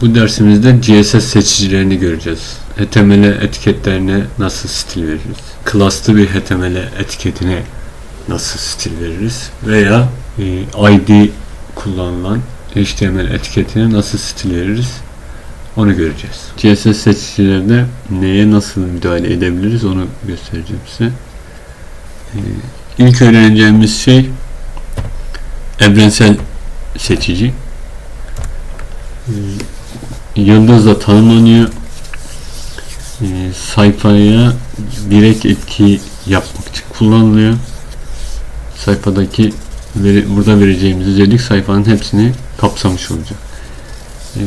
Bu dersimizde CSS seçicilerini göreceğiz. HTML etiketlerine nasıl stil veririz? Klaslı bir HTML etiketine nasıl stil veririz? Veya e, ID kullanılan HTML etiketine nasıl stil veririz? Onu göreceğiz. CSS seçicilerinde neye nasıl müdahale edebiliriz onu göstereceğim size. E, ilk öğreneceğimiz şey evrensel seçici. E, yıldızla tanımlanıyor. E, sayfaya direkt etki yapmak için kullanılıyor. Sayfadaki veri, burada vereceğimiz özellik sayfanın hepsini kapsamış olacak. E,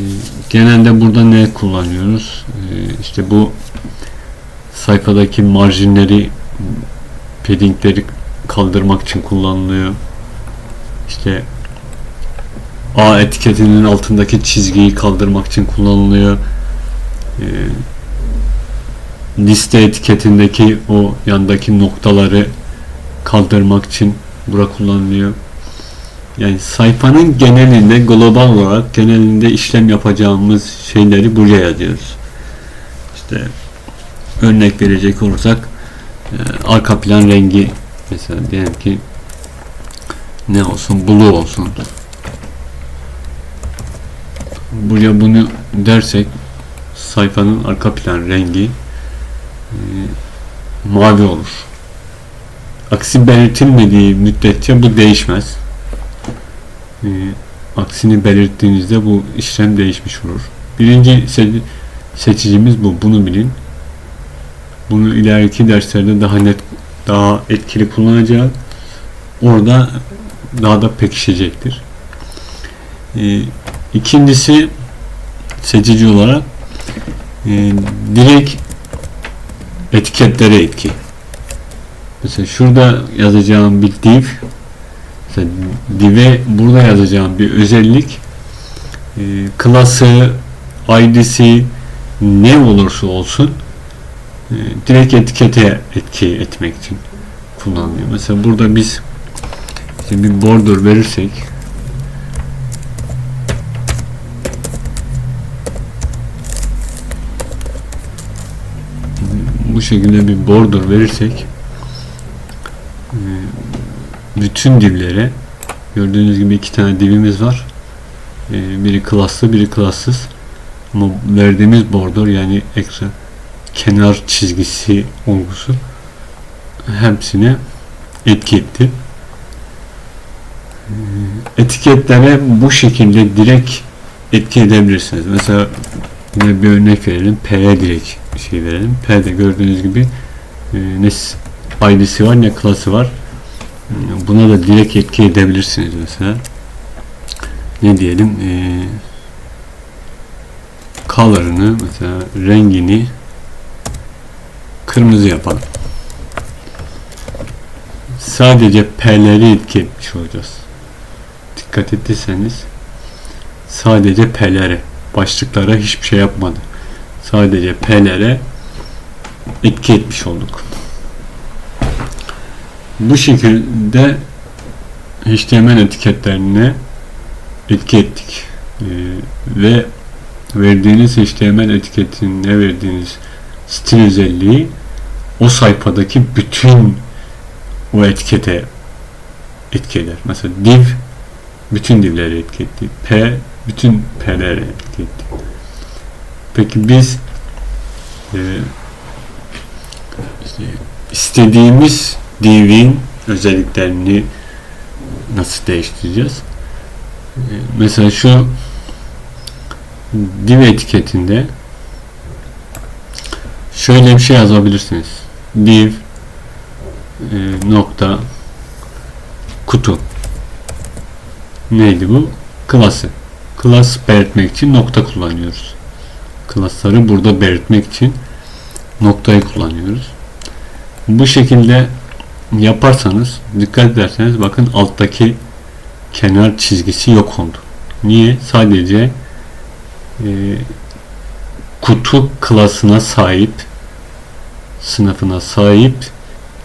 genelde burada ne kullanıyoruz? E, işte bu sayfadaki marjinleri paddingleri kaldırmak için kullanılıyor. İşte A etiketinin altındaki çizgiyi kaldırmak için kullanılıyor. Ee, liste etiketindeki o yandaki noktaları kaldırmak için bura kullanılıyor. Yani sayfanın genelinde global olarak genelinde işlem yapacağımız şeyleri buraya yazıyoruz. İşte örnek verecek olursak e, arka plan rengi mesela diyelim ki ne olsun blue olsun buraya bunu dersek sayfanın arka plan rengi e, mavi olur. Aksi belirtilmediği müddetçe bu değişmez. E, aksini belirttiğinizde bu işlem değişmiş olur. Birinci se- seçicimiz bu. Bunu bilin. Bunu ileriki derslerde daha net, daha etkili kullanacağız. Orada daha da pekişecektir. E, İkincisi seçici olarak e, direkt etiketlere etki. Mesela şurada yazacağım bir div mesela div'e burada yazacağım bir özellik e, klası id'si ne olursa olsun e, direkt etikete etki etmek için kullanılıyor. Mesela burada biz işte bir border verirsek bu şekilde bir border verirsek e, bütün divlere gördüğünüz gibi iki tane divimiz var. E, biri klaslı, biri klassız. Ama verdiğimiz border yani ekran kenar çizgisi olgusu hepsine etki etti. E, etiketlere bu şekilde direkt etki edebilirsiniz. Mesela bir örnek verelim. P'ye direkt şey verelim. P'de gördüğünüz gibi e, ne ID'si var ne klası var. E, Buna da direkt etki edebilirsiniz mesela. Ne diyelim? E, color'ını mesela rengini kırmızı yapalım. Sadece P'leri etki etmiş olacağız. Dikkat ettiyseniz sadece P'lere başlıklara hiçbir şey yapmadı. Sadece P'lere etki etmiş olduk. Bu şekilde HTML etiketlerine etki ettik. Ee, ve verdiğiniz HTML etiketine verdiğiniz stil özelliği o sayfadaki bütün o etikete etki eder. Mesela div bütün divleri etki etti. P bütün P'lere etki etti. Peki biz e, istediğimiz divin özelliklerini nasıl değiştireceğiz? E, mesela şu div etiketinde şöyle bir şey yazabilirsiniz. Div e, nokta kutu neydi bu? Klası. Klas belirtmek için nokta kullanıyoruz. Klasları burada belirtmek için noktayı kullanıyoruz. Bu şekilde yaparsanız dikkat ederseniz bakın alttaki kenar çizgisi yok oldu. Niye? Sadece e, kutu klasına sahip sınıfına sahip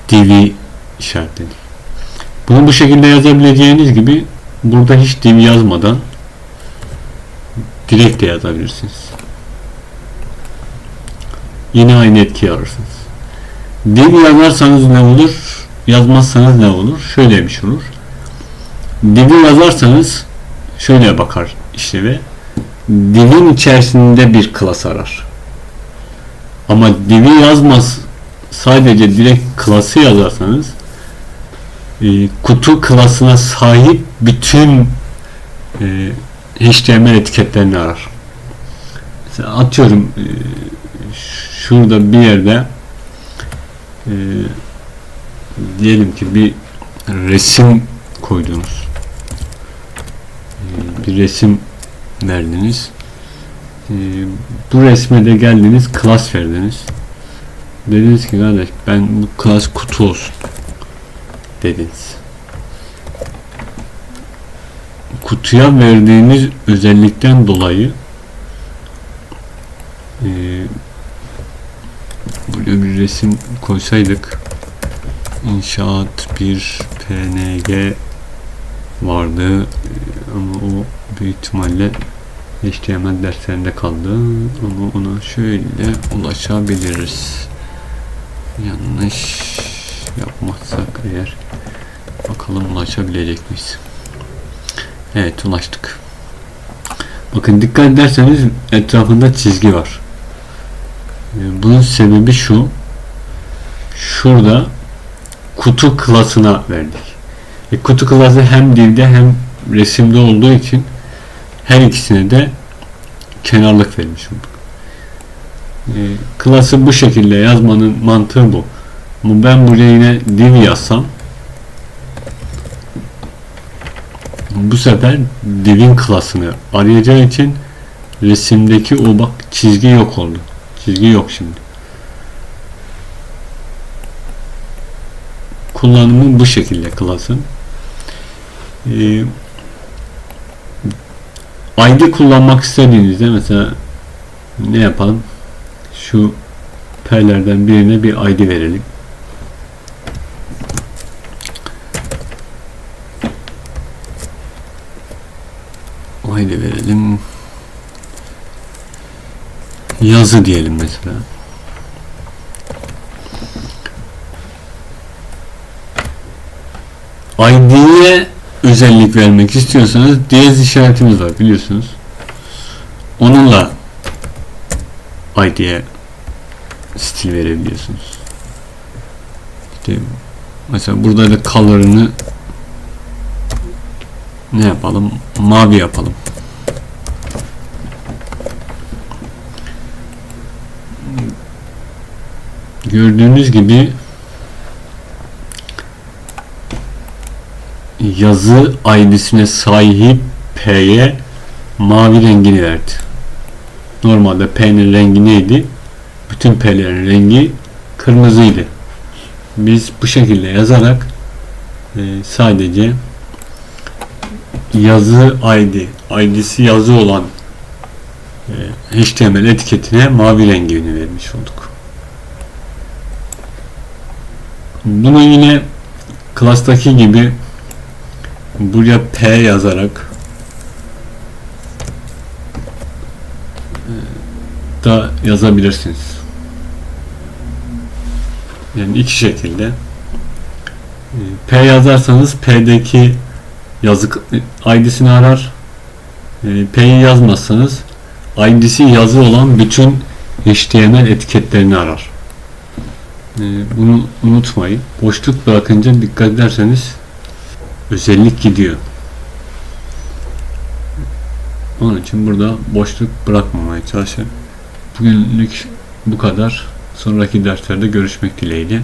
div'i işaretledik. Bunu bu şekilde yazabileceğiniz gibi burada hiç div yazmadan direkt de yazabilirsiniz. Yine aynı etki alırsınız. Div yazarsanız ne olur? Yazmazsanız ne olur? Şöyle bir şey olur. Div'i yazarsanız şöyle bakar işleve. Divin içerisinde bir klas arar. Ama div'i yazmaz sadece direkt klası yazarsanız e, kutu klasına sahip bütün e, HTML etiketlerini arar. Mesela atıyorum e, şurada bir yerde e, diyelim ki bir resim koydunuz. E, bir resim verdiniz. E, bu resme de geldiniz klas verdiniz. Dediniz ki kardeş ben bu klas kutu olsun dediniz. Kutuya verdiğiniz özellikten dolayı e, böyle resim koysaydık inşaat bir PNG vardı. Ama o büyük ihtimalle HTML derslerinde kaldı. Ama ona şöyle ulaşabiliriz. Yanlış yapmazsak eğer bakalım ulaşabilecek miyiz? Evet ulaştık. Bakın dikkat ederseniz etrafında çizgi var. Ee, bunun sebebi şu şurada kutu klasına verdik e, kutu klası hem dilde hem resimde olduğu için her ikisine de kenarlık vermiş olduk. E, klası bu şekilde yazmanın mantığı bu. Ama ben buraya yine div yazsam bu sefer divin klasını arayacağı için resimdeki o bak çizgi yok oldu. Çizgi yok şimdi. Kullanımı bu şekilde klasın. Ee, ID kullanmak istediğinizde mesela ne yapalım? Şu P'lerden birine bir ID verelim. ID verelim. Yazı diyelim mesela. ID'ye özellik vermek istiyorsanız diyez işaretimiz var biliyorsunuz. Onunla ID'ye stil verebiliyorsunuz. İşte mesela burada da color'ını ne yapalım? Mavi yapalım. Gördüğünüz gibi yazı ID'sine sahip P'ye mavi rengini verdi. Normalde P'nin rengi neydi? Bütün P'lerin rengi kırmızıydı. Biz bu şekilde yazarak e, sadece yazı ID, ID'si yazı olan e, HTML etiketine mavi rengini vermiş olduk. Bunu yine klastaki gibi buraya P yazarak e, da yazabilirsiniz. Yani iki şekilde. E, P yazarsanız P'deki yazı ID'sini arar. E, P'yi yazmazsanız ID'si yazı olan bütün HTML etiketlerini arar. Bunu unutmayın. Boşluk bırakınca dikkat ederseniz özellik gidiyor. Onun için burada boşluk bırakmamaya çalışın. Bugünlük bu kadar. Sonraki derslerde görüşmek dileğiyle.